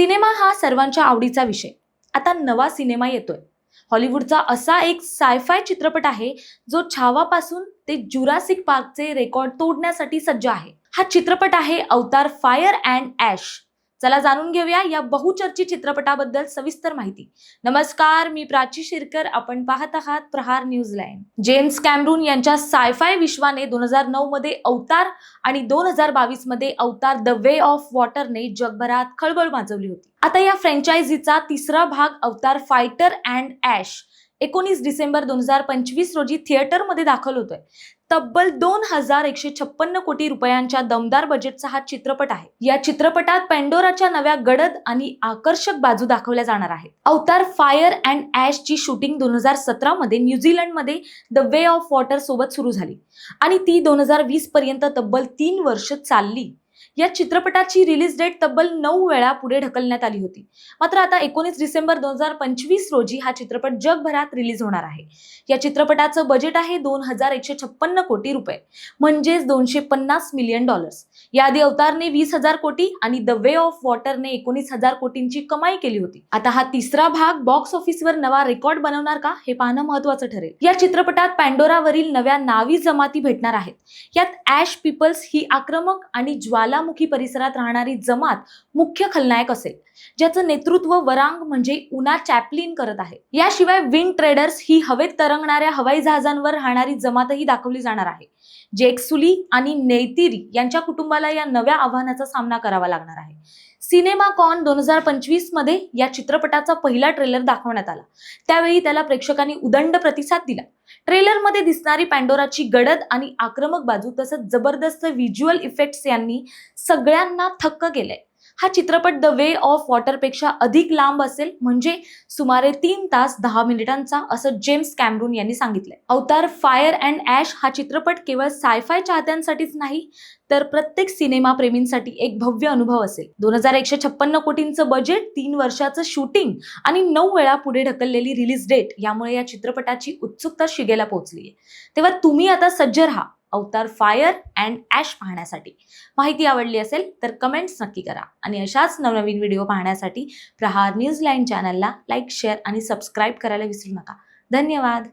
Cinema हा सर्वांच्या आवडीचा विषय. आता नवा सिनेमा येतोय. हॉलिवूडचा असा एक सायफाय चित्रपट आहे जो छावापासून ते जुरासिक पार्कचे रेकॉर्ड तोडण्यासाठी सज्ज आहे. हा चित्रपट आहे अवतार फायर अँड ॲश. चला जाणून घेऊया या बहुचर्चित चित्रपटाबद्दल सविस्तर माहिती. नमस्कार मी प्राची शिरकर. आपण पाहत आहात Prahar news line. James Cameron यांच्या सायफाय विश्वाने दोन हजार नऊ मध्ये अवतार आणि दोन हजार बावीसमध्ये अवतार द वे ऑफ वॉटरने जगभरात खळबळ माजवली होती. आता या फ्रँचायझीचा तिसरा भाग अवतार फायटर अँड ॲश एकोणीस डिसेंबर दोन हजार पंचवीस रोजी थिएटरमध्ये दाखल होतोय. तब्बल दोन हजार एकशे छप्पन्न कोटी रुपयांच्या दमदार बजेटचा हा चित्रपट आहे. या चित्रपटात पेंडोराच्या नव्या गडद आणि आकर्षक बाजू दाखवल्या जाणार आहेत. अवतार फायर अँड ऍश ची शूटिंग दोन हजार सतरा मध्ये न्यूझीलंडमध्ये द वे ऑफ वॉटर सोबत सुरू झाली. आणि ती दोन हजार वीस पर्यंत तब्बल तीन वर्ष चालली. या चित्रपटाची रिलीज डेट तब्बल नऊ वेळा पुढे ढकलण्यात आली होती. मात्र आता एकोणीस डिसेंबर दोन हजार पंचवीस रोजी हा चित्रपट जगभरात रिलीज होणार आहे. या चित्रपटाचं बजेट आहे दोन हजार एकशे छप्पन्न कोटी रुपये. म्हणजेच दोनशे पन्नास मिलियन डॉलर्स याआधी अवतारने वीस हजार कोटी आणि द वे ऑफ वॉटरने एकोणीस हजार कोटींची कमाई केली होती. आता हा तिसरा भाग बॉक्स ऑफिसवर नवा रेकॉर्ड बनवणार का हे पाहणं महत्वाचं ठरेल. या चित्रपटात पॅन्डोरावरील नव्या नावी जमाती भेटणार आहेत. यात ॲश पीपल्स ही आक्रमक आणि ज्वालामुखी परिसरात राहणारी जमात मुख्य खलनायक असेल. ज्याचं नेतृत्व वरांग म्हणजे उना चॅपलिन करत आहे. याशिवाय विंग ट्रेडर्स ही हवेत तरंगणाऱ्या हवाई जहाजांवर राहणारी जमातही दाखवली जाणार आहे. जेक्सुली आणि नेतिरी यांच्या कुटुंबाला या नव्या आव्हानाचा सामना करावा लागणार आहे. सिनेमा कॉन दोन हजार पंचवीसमध्ये या चित्रपटाचा पहिला ट्रेलर दाखवण्यात आला. त्यावेळी त्याला प्रेक्षकांनी उदंड प्रतिसाद दिला. ट्रेलरमध्ये दिसणारी पॅन्डोराची गडद आणि आक्रमक बाजू तसंच जबरदस्त व्हिज्युअल इफेक्ट्स यांनी सगळ्यांना थक्क केलंय. हा चित्रपट द वे ऑफ वॉटरपेक्षा अधिक लांब असेल म्हणजे सुमारे तीन तास दहा मिनिटांचा असं जेम्स कॅमरून यांनी सांगितलंय. अवतार फायर अँड ॲश हा चित्रपट केवळ सायफाय चाहत्यांसाठीच नाही तर प्रत्येक सिनेमा प्रेमींसाठी एक भव्य अनुभव असेल. दोन हजार एकशे छप्पन्न कोटींचं बजेट तीन वर्षाचं शूटिंग आणि नऊ वेळा पुढे ढकललेली रिलीज डेट यामुळे या चित्रपटाची उत्सुकता शिगेला पोहोचली आहे तेव्हा तुम्ही आता सज्ज राहा. अवतार फायर अँड ॲश पाहण्यासाठी. माहिती आवडली असेल तर कमेंट्स नक्की करा. आणि अशाच नवनवीन व्हिडिओ पाहण्यासाठी प्रहार न्यूज लाईन चॅनलला लाईक शेअर आणि सबस्क्राईब करायला विसरू नका. धन्यवाद.